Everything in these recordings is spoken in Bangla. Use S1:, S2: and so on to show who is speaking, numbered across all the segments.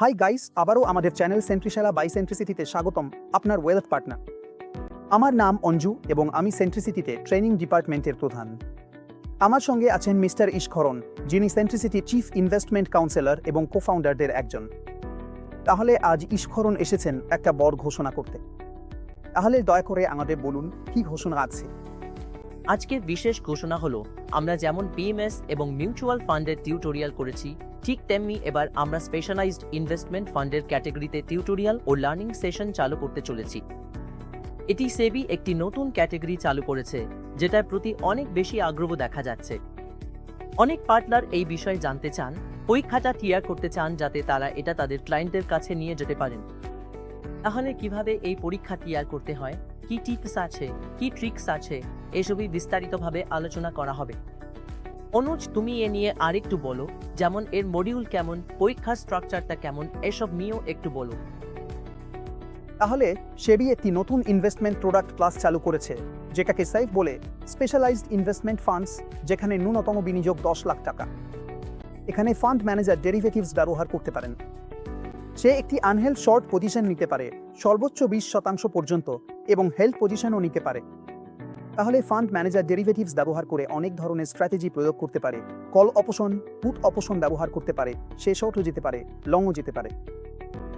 S1: হাই গাইস আবারও আমাদের চ্যানেল সেন্ট্রিশালা বাই সেন্ট্রিসিটিতে স্বাগতম, আপনার ওয়েলথ পার্টনার আমার নাম অঞ্জু এবং আমি সেন্ট্রিসিটিতে ট্রেনিং ডিপার্টমেন্টের প্রধান। আমার সঙ্গে আছেন মিস্টার ইশখরন যিনি সেন্ট্রিসিটি চিফ ইনভেস্টমেন্ট কাউন্সিলর এবং কোফাউন্ডারদের একজন। তাহলে আজ ইশখরন এসেছেন একটা বড় ঘোষণা করতে। তাহলে দয়া করে আমাদের বলুন, কি ঘোষণা আছে?
S2: আজকের বিশেষ ঘোষণা হলো, আমরা যেমন পিএমএস এবং মিউচুয়াল ফান্ডের টিউটোরিয়াল করেছি ঠিক তেমনি এবার আমরা স্পেশালাইজড ইনভেস্টমেন্ট ফান্ডের ক্যাটেগরিতে টিউটোরিয়াল ও লার্নিং সেশন চালু করতে চলেছি। এটি সেবি একটি নতুন ক্যাটেগরি চালু করেছে, যেটার প্রতি অনেক বেশি আগ্রহ দেখা যাচ্ছে। অনেক পার্টনার এই বিষয়ে জানতে চান, পরীক্ষাটা ক্লিয়ার করতে চান যাতে তারা এটা তাদের ক্লায়েন্টের কাছে নিয়ে যেতে পারেন। তাহলে কীভাবে এই পরীক্ষা ক্লিয়ার করতে হয়? কি টিপস আছে? কি ট্রিক্স আছে? এসবই বিস্তারিতভাবে আলোচনা করা হবে। অনুজ, তুমি এ নিয়ে আরেকটু বলো, যেমন এর মডিউল কেমন, পরীক্ষার স্ট্রাকচারটা কেমন, এসব নিয়েও একটু বলো।
S1: তাহলে সেবি একটি নতুন ইনভেস্টমেন্ট প্রোডাক্ট ক্লাস চালু করেছে, যেটাকে সাইফ বলে স্পেশালাইজড ইনভেস্টমেন্ট ফান্ডস যেখানে ন্যূনতম বিনিয়োগ দশ লাখ টাকা। এখানে ফান্ড ম্যানেজার ডেরিভেটিভস ব্যবহার করতে পারেন। সে একটি আনহেল্ড শর্ট পজিশন নিতে পারে, সর্বোচ্চ বিশ শতাংশ পর্যন্ত, এবং হেলথ পজিশনও নিতে পারে। তাহলে ফান্ড ম্যানেজার ডেরিভেটিভস ব্যবহার করে অনেক ধরনের স্ট্র্যাটেজি প্রয়োগ করতে পারে। কল অপশন পুট অপশন ব্যবহার করতে পারে, সে শর্টও যেতে পারে লংও যেতে পারে।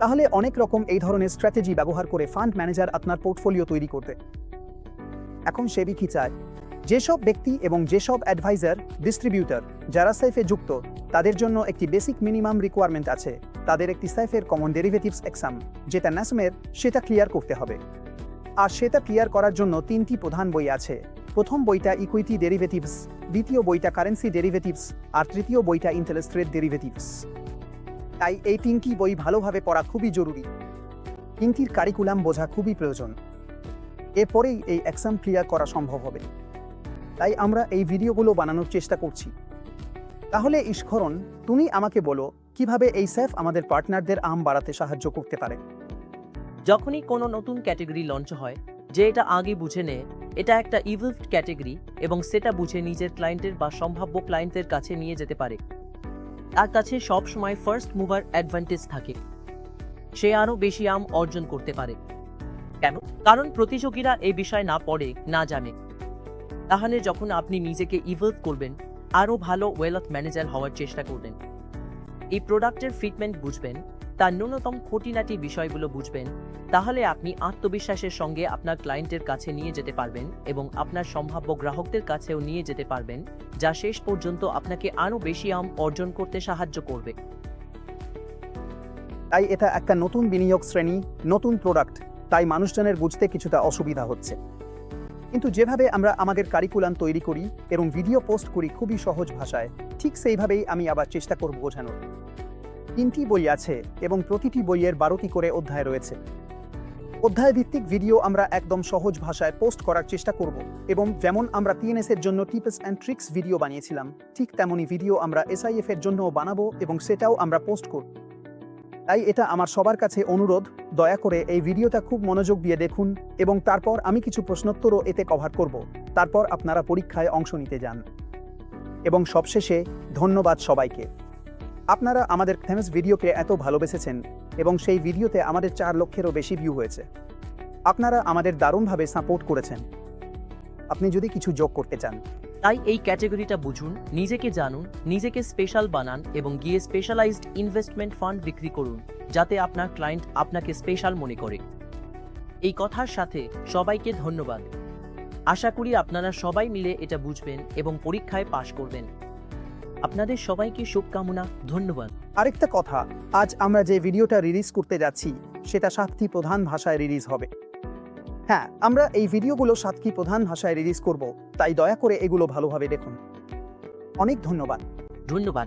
S1: তাহলে অনেক রকম এই ধরনের স্ট্র্যাটেজি ব্যবহার করে ফান্ড ম্যানেজার আপনার পোর্টফোলিও তৈরি করতে এখন সেবি কি চায়, যেসব ব্যক্তি এবং যেসব অ্যাডভাইজার ডিস্ট্রিবিউটর যারা সাইফে যুক্ত, তাদের জন্য একটি বেসিক মিনিমাম রিকোয়ারমেন্ট আছে। তাদের একটি সাইফের কমন ডেরিভেটিভস এক্সাম যেটা ন্যাসমের সেটা ক্লিয়ার করতে হবে। আর সেটা ক্লিয়ার করার জন্য তিনটি প্রধান বই আছে। প্রথম বইটা ইকুইটি ডেরিভেটিভস দ্বিতীয় বইটা কারেন্সি ডেরিভেটিভস আর তৃতীয় বইটা ইন্টারেস্ট রেট ডেরিভেটিভস তাই এই তিনটি বই ভালোভাবে পড়া খুবই জরুরি। তিনটির কারিকুলাম বোঝা খুবই প্রয়োজন। এরপরেই এই এক্সাম ক্লিয়ার করা সম্ভব হবে। তাই আমরা এই ভিডিওগুলো বানানোর চেষ্টা করছি। তাহলে ইস্করণ, তুমি আমাকে বলো, কীভাবে এই সেফ আমাদের পার্টনারদের আম বাড়াতে সাহায্য করতে পারে?
S2: যখনই কোনো নতুন ক্যাটেগরি লঞ্চ হয়, যে এটা আগে বুঝে নেয় এটা একটা ইভলভড ক্যাটেগরি এবং সেটা বুঝে নিজের ক্লায়েন্টের বা সম্ভাব্য ক্লায়েন্টের কাছে নিয়ে যেতে পারে। তার কাছে সব সময় ফার্স্ট মুভার অ্যাডভান্টেজ থাকে। সে আরও বেশি আম অর্জন করতে পারে। কেন? কারণ প্রতিযোগীরা এই বিষয় না পড়ে, না জানে। তাহলে যখন আপনি নিজেকে ইভলভ করবেন, আরও ভালো ওয়েলথ ম্যানেজার হওয়ার চেষ্টা করবেন। এই প্রোডাক্টের ফিটমেন্ট বুঝবেন তার ন্যূনতম খুঁটিনাটি বিষয়গুলো বুঝবেন, তাহলে আপনি আত্মবিশ্বাসের সঙ্গে আপনার ক্লায়েন্টের কাছে নিয়ে যেতে পারবেন এবং আপনার সম্ভাব্য গ্রাহকদের কাছেও নিয়ে যেতে পারবেন, যা শেষ পর্যন্ত আপনাকে আরও বেশি আম অর্জন করতে সাহায্য করবে।
S1: তাই এটা একটা নতুন বিনিয়োগ শ্রেণি, নতুন প্রোডাক্ট, তাই মানুষজনের বুঝতে কিছুটা অসুবিধা হচ্ছে। কিন্তু যেভাবে আমরা আমাদের কারিকুলাম তৈরি করি এবং ভিডিও পোস্ট করি খুবই সহজ ভাষায়, ঠিক সেইভাবেই আমি আবার চেষ্টা করব বোঝানোর। তিনটি বই আছে এবং প্রতিটি বইয়ের বারোটি করে অধ্যায় রয়েছে। অধ্যায় ভিত্তিক ভিডিও আমরা একদম সহজ ভাষায় পোস্ট করার চেষ্টা করব এবং যেমন আমরা পিএনএস এর জন্য টিপস অ্যান্ড ট্রিক্স ভিডিও বানিয়েছিলাম, ঠিক তেমনই ভিডিও আমরা এসআইএফ এর জন্যও বানাবো এবং সেটাও আমরা পোস্ট করব তাই এটা আমার সবার কাছে অনুরোধ, দয়া করে এই ভিডিওটা খুব মনোযোগ দিয়ে দেখুন এবং তারপর আমি কিছু প্রশ্নোত্তরও এতে কভার করব। তারপর আপনারা পরীক্ষায় অংশ নিতে যান। এবং সবশেষে ধন্যবাদ সবাইকে। আপনারা আমাদের ফেমাস ভিডিওকে এত ভালোবেসেছেন এবং সেই ভিডিওতে আমাদের চার লক্ষেরও বেশি ভিউ হয়েছে। আপনারা আমাদের দারুণভাবে সাপোর্ট করেছেন। আপনি যদি কিছু যোগ করতে চান।
S2: তাই এই ক্যাটাগরিটা বুঝুন, নিজেকে জানুন, নিজেকে স্পেশাল বানান এবং গিয়ে স্পেশালাইজড ইনভেস্টমেন্ট ফান্ড বিক্রি করুন, যাতে আপনার ক্লায়েন্ট আপনাকে স্পেশাল মনে করে। এই কথার সাথে সবাইকে ধন্যবাদ। আশা করি আপনারা সবাই মিলে এটা বুঝবেন এবং পরীক্ষায় পাশ করবেন। আপনাদের সবাইকে শুভকামনা ধন্যবাদ।
S1: আরেকটা কথা আজ আমরা যে ভিডিওটা রিলিজ করতে যাচ্ছি সেটা সাতটি প্রধান ভাষায় রিলিজ হবে। হ্যাঁ আমরা এই ভিডিওগুলো সাতটি প্রধান ভাষায় রিলিজ করব তাই দয়া করে এগুলো ভালোভাবে দেখুন। অনেক ধন্যবাদ।
S2: ধন্যবাদ।